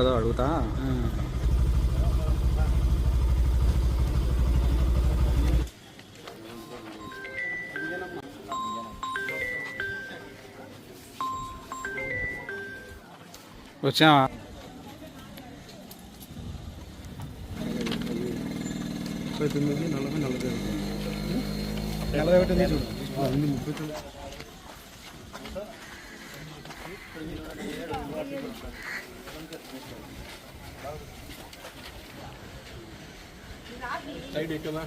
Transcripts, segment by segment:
అవుతుందో అడుగుతా. వచ్చావా ముప్పై తొమ్మిది నలభై నలభై నలభై ఒకటి ఉంది ముప్పై తొమ్మిది ఉంది ముప్పై తొమ్మిది సైడ్ ఎక్కదా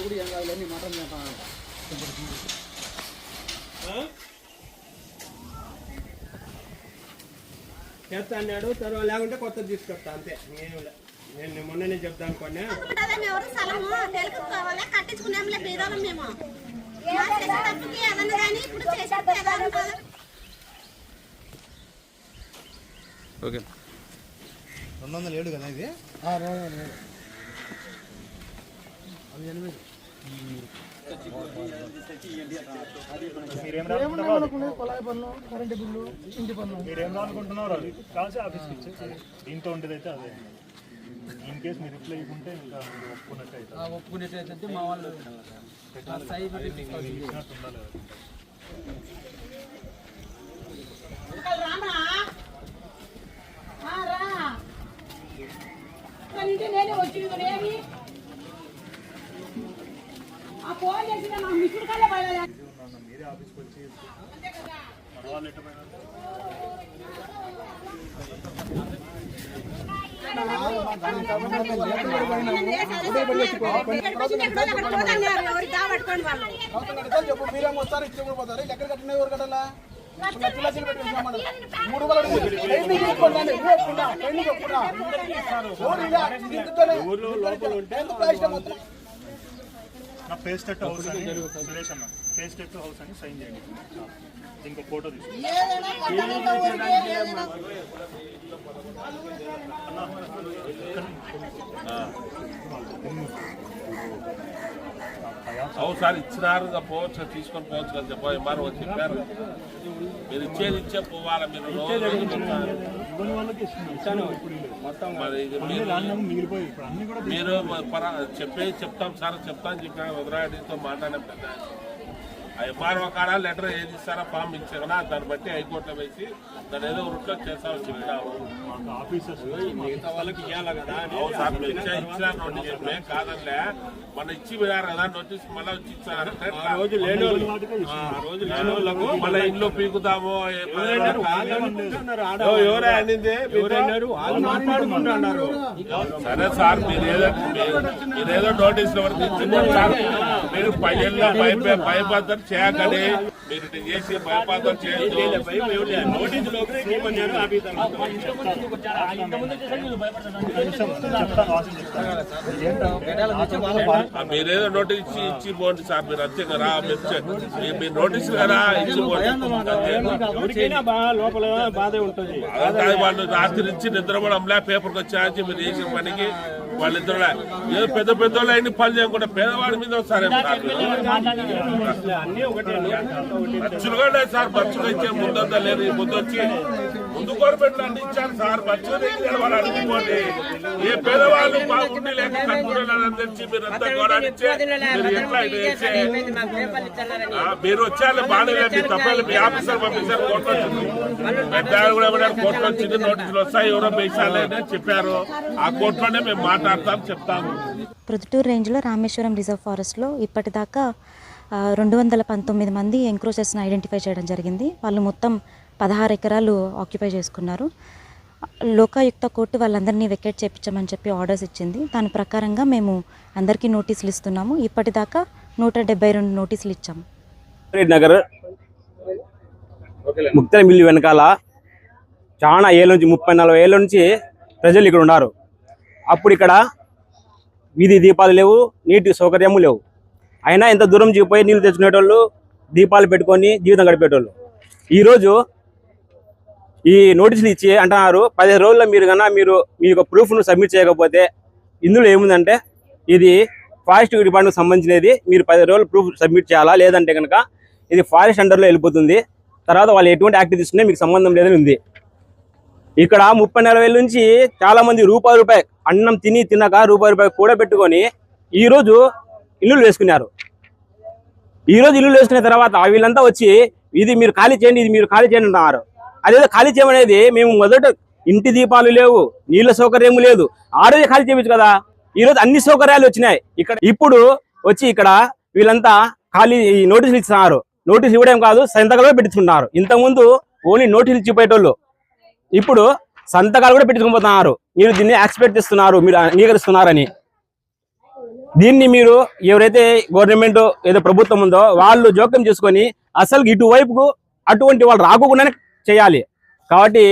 ఇప్పుడు ఏం కాదు నీ మాట చేస్తా అన్నాడు తర్వాత లేకుంటే కొత్తది తీసుకొస్తా అంతే. నేను నేను మొన్ననే చెప్తాను అనుకోండి ఉంటుందని ఎవరు స్థలము తెలుసుకోవాలి కట్టించుకున్నాంలే బీదోళ్ళం మేము. మా చేసే తప్పుకి ఏదన్నా కానీ ఇప్పుడు చేసేది ఏదన్నా కదా. ఓకే. రెండు వందల ఏడు కదా ఇది? అది ఎనిమిది కొలాయి పన్ను కరెంటు బిల్లు ఇంటి పన్ను మీరేం రానుకుంటున్నారు అది కాల్సి ఆఫీస్కి ఇచ్చేసి దీంతో ఉండేదైతే అదే ఇన్ కేస్ మీరు రిప్లై ఇవ్వకుంటే ఇంకా ఒప్పుకున్నట్టు అవుతుంది ఒప్పుకునేటైతే మా వాళ్ళు ఉండాలి అది. నేనే వచ్చి ఏమి ఆ ఫోన్ చేసిన నాకు మిషన్ కల్లా పడలే ఉన్నాను. మీరే ఆఫీస్కి వచ్చి మన వాళ్ళు ఎట్ట పోయినారు? ఎక్కడో అక్కడ చెప్పు మీరేం వస్తారు ఇచ్చి పోతారు ఎక్కడ కట్టిన ఎవరు కట్టాలా లక్షలు లక్షలు పెట్టి ఉంచామన్న. మూడు? నా పేస్టెట్ హౌస్ అని సురేష్ అన్న పేస్టెట్ హౌస్ అని సైన్ చేయండి. ఇంకో ఫోటో తీసుకుంటాం ఒకసారి ఇచ్చినారు పోవచ్చు తీసుకొని పోవచ్చు కదా చెప్ప ఎంఆర్ఓ చెప్పారు. మీరు ఇచ్చేది ఇచ్చే పోవాలా మీరు మరి చెప్పేది చెప్తాం సార్ చెప్తాను చెప్పాను. వదరాడితో మాట్లాడాం పెద్ద ఎంఆర్ఓ కాడ లెటర్ ఏది ఇస్తారో ఫామ్ ఇచ్చారా దాన్ని బట్టి హైకోర్టులో వేసి దాన్ని ఏదో రూట్లో చేస్తామని చెప్పినాము మిగతా వాళ్ళకి ఇవ్వాలి కదా? ఇచ్చినా నోటీస్ కాదనిలే మన ఇచ్చి వినారు కదా నోటీస్ మళ్ళీ వచ్చి ఇచ్చారు. ఆ రోజు లేని రోజు లేని వాళ్ళకు మళ్ళీ ఇంట్లో పీకుతాము ఎవరే అనింది? సరే సార్ మీరు ఏదో మీరు- మీరు ఏదో నోటీస్ వరకు ఇచ్చింది సార్ మీరు భయపడతారు. చేయకండి మీరు చేసి చేయొద్దు. ఆ, మీరేదో నోటీస్ ఇచ్చి ఇచ్చి పోండి సార్ మీరు అంతే కదా మీరు నోటీసులు కదా ఇచ్చి పోండి. లోపల బాధే ఉంటుంది. వాళ్ళు రాత్రి నుంచి నిద్రపోవడంలే పేపర్కి వచ్చాచి మీరు చేసిన పనికి వాళ్ళిద్దరు ఏదో పెద్ద పెద్ద వాళ్ళు అయిన పని చేయకుండా పేదవాడి మీద వస్తారే బచ్చులుగా లేదు సార్ బచ్చులు ఇచ్చే ముందంతా లేదు ఈ ముందు వచ్చి ముందు గవర్నమెంట్ అన్ని ఇచ్చారు సార్ బచ్చులు దగ్గర వాళ్ళు అడుగుకోండి ఏ పేదవాళ్ళు బాగుండి లేక కట్టుకున్నారని తెలిసి మీరు అంతా గౌరవించే మీరు ఎట్లా వచ్చారు బాగానే మీ తప్పలేదు మీ ఆఫీసర్ పంపించారు కోర్టు వచ్చింది పెద్ద కూడా ఏమన్నారు కోర్టు వచ్చింది నోటీసులు వస్తాయి ఎవరో వేసాలి అని చెప్పారు. ఆ కోర్టులోనే మేము మాట్లాడతాం చెప్తాము. ప్రొద్దుటూరు రేంజ్లో రామేశ్వరం రిజర్వ్ ఫారెస్ట్లో ఇప్పటిదాకా రెండు వందల పంతొమ్మిది మంది ఎంక్రోచెస్ని ఐడెంటిఫై చేయడం జరిగింది. వాళ్ళు మొత్తం పదహారు ఎకరాలు ఆక్యుపై చేసుకున్నారు. లోకాయుక్త కోర్టు వాళ్ళందరినీ వెకేట్ చేయించమని చెప్పి ఆర్డర్స్ ఇచ్చింది. దాని ప్రకారంగా మేము అందరికీ నోటీసులు ఇస్తున్నాము. ఇప్పటిదాకా నూట డెబ్బై రెండు నోటీసులు ఇచ్చాము. నగర్ ముక్తల మిల్లు వెనకాల చాలా ఏళ్ళ నుంచి ముప్పై నలభై ఏళ్ళ నుంచి ప్రజలు ఇక్కడ ఉన్నారు. అప్పుడు ఇక్కడ వీధి దీపాలు లేవు నీటి సౌకర్యము లేవు. అయినా ఎంత దూరం పోయి నీళ్ళు తెచ్చుకునేటోళ్ళు దీపాలు పెట్టుకొని జీవితం గడిపేటోళ్ళు. ఈరోజు ఈ నోటీసులు ఇచ్చి అంటున్నారు పదిహేను రోజుల్లో మీరు కన్నా మీరు మీ యొక్క ప్రూఫ్ను సబ్మిట్ చేయకపోతే ఇందులో ఏముందంటే ఇది ఫారెస్ట్ డిపార్ట్మెంట్ సంబంధించినది మీరు పది రోజులు ప్రూఫ్ సబ్మిట్ చేయాలా లేదంటే కనుక ఇది ఫారెస్ట్ అండర్లో వెళ్ళిపోతుంది. తర్వాత వాళ్ళు ఎటువంటి యాక్ట్ తీసుకునే మీకు సంబంధం లేదని ఉంది. ఇక్కడ ముప్పై నలభై వేల నుంచి చాలామంది రూపాయి రూపాయి అన్నం తిని తినక రూపాయి రూపాయి కూడా పెట్టుకొని ఈరోజు ఇల్లులు వేసుకున్నారు. ఈ రోజు ఇల్లు వేసుకున్న తర్వాత వీళ్ళంతా వచ్చి ఇది మీరు ఖాళీ చేయండి ఇది మీరు ఖాళీ చేయండి అంటున్నారు. అదేదో ఖాళీ చేయమనేది మేము మొదట ఇంటి దీపాలు లేవు నీళ్ళ సౌకర్యం లేదు. ఆ ఖాళీ చేయవచ్చు కదా. ఈ రోజు అన్ని సౌకర్యాలు వచ్చినాయి. ఇక్కడ ఇప్పుడు వచ్చి ఇక్కడ వీళ్ళంతా ఖాళీ ఈ నోటీసులు ఇస్తున్నారు. నోటీస్ ఇవ్వడం కాదు సంతకాలు కూడా పెట్టించుకుంటున్నారు ఇంతకుముందు ఓన్లీ నోటీసులు ఇచ్చిపోయేటోళ్ళు. ఇప్పుడు సంతకాలు కూడా పెట్టుకుపోతున్నారు మీరు దీన్ని ఎక్స్పెక్ట్ చేస్తున్నారు మీరు అంగీకరిస్తున్నారని. దీన్ని మీరు ఎవరైతే గవర్నమెంట్ ఏదో ప్రభుత్వం ఉందో వాళ్ళు జోక్యం చేసుకొని అసలు ఇటువైపుకు అటువంటి వాళ్ళు రాకుండానే చేయాలి. కాబట్టి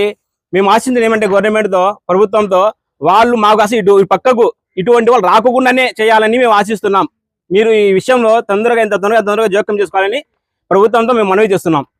మేము ఆశించింది ఏమంటే గవర్నమెంట్తో ప్రభుత్వంతో వాళ్ళు మాకు అసలు ఇటు పక్కకు ఇటువంటి వాళ్ళు రాకుండానే చేయాలని మేము ఆశిస్తున్నాం. మీరు ఈ విషయంలో తొందరగా ఎంత తొందరగా తొందరగా జోక్యం చేసుకోవాలని ప్రభుత్వంతో మేము మనవి చేస్తున్నాం.